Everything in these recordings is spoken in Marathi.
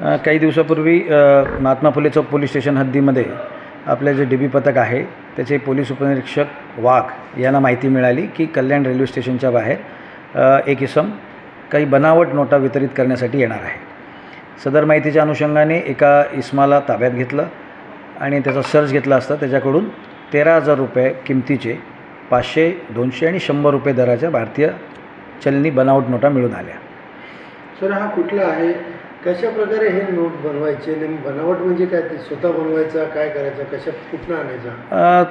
काही दिवसापूर्वी महात्मा फुले चौक पोलीस स्टेशन हद्दीमध्ये आपले जे डी बी पथक आहे त्याचे पोलीस उपनिरीक्षक वाघ यांना माहिती मिळाली की कल्याण रेल्वे स्टेशनच्या बाहेर एक इसम काही बनावट नोटा वितरित करण्यासाठी येणार आहे. सदर माहितीच्या अनुषंगाने एका इस्माला ताब्यात घेतलं आणि त्याचा सर्च घेतला असता त्याच्याकडून तेरा हजार रुपये किमतीचे पाचशे दोनशे आणि शंभर रुपये दराच्या भारतीय चलनी बनावट नोटा मिळून आल्या. सर हा कुठला आहे? कशा प्रकारे हे नोट बनवायचे नेम बनावट म्हणजे काय? ते स्वतः बनवायचा काय करायचं कशा कुठनं आणायचा?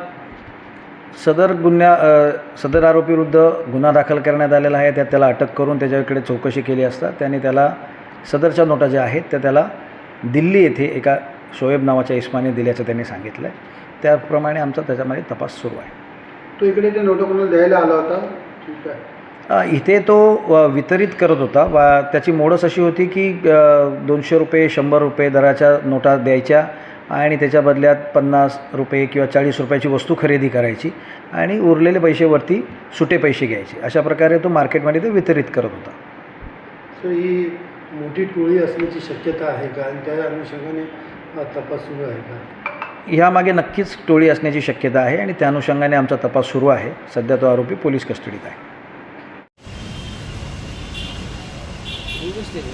सदर गुन्ह्या अ, सदर आरोपीविरुद्ध गुन्हा दाखल करण्यात आलेला आहे. त्यात त्याला अटक करून त्याच्याकडे चौकशी केली असता त्याने त्याला सदरच्या नोटा ज्या आहेत त्या त्याला दिल्ली येथे एका शोएब नावाच्या इस्माने दिल्याचं त्यांनी सांगितलं आहे त्याप्रमाणे आमचा त्याच्यामध्ये तपास सुरू आहे. तो इकडे ते नोटा कोणाला द्यायला आला होता? ठीक आहे. इथे तो वितरित करत होता. वा त्याची मोडस अशी होती की दोनशे रुपये शंभर रुपये दराच्या नोटा द्यायच्या आणि त्याच्या बदल्यात पन्नास रुपये किंवा चाळीस रुपयाची वस्तू खरेदी करायची आणि उरलेले पैसेवरती सुटे पैसे घ्यायचे. अशा प्रकारे तो मार्केटमध्ये ते वितरित करत होता. सर ही मोठी टोळी असण्याची शक्यता आहे का? आणि त्या अनुषंगाने तपास सुरू आहे का? ह्यामागे नक्कीच टोळी असण्याची शक्यता आहे आणि त्या अनुषंगाने आमचा तपास सुरू आहे. सध्या तो आरोपी पोलीस कस्टडीत आहे. 이거 시대네.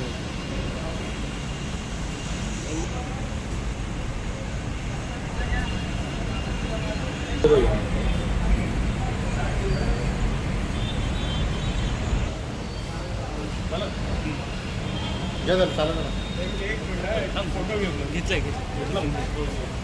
야, 나 잘하잖아. 난 보통이 없는 괜찮아, 괜찮아.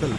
చలో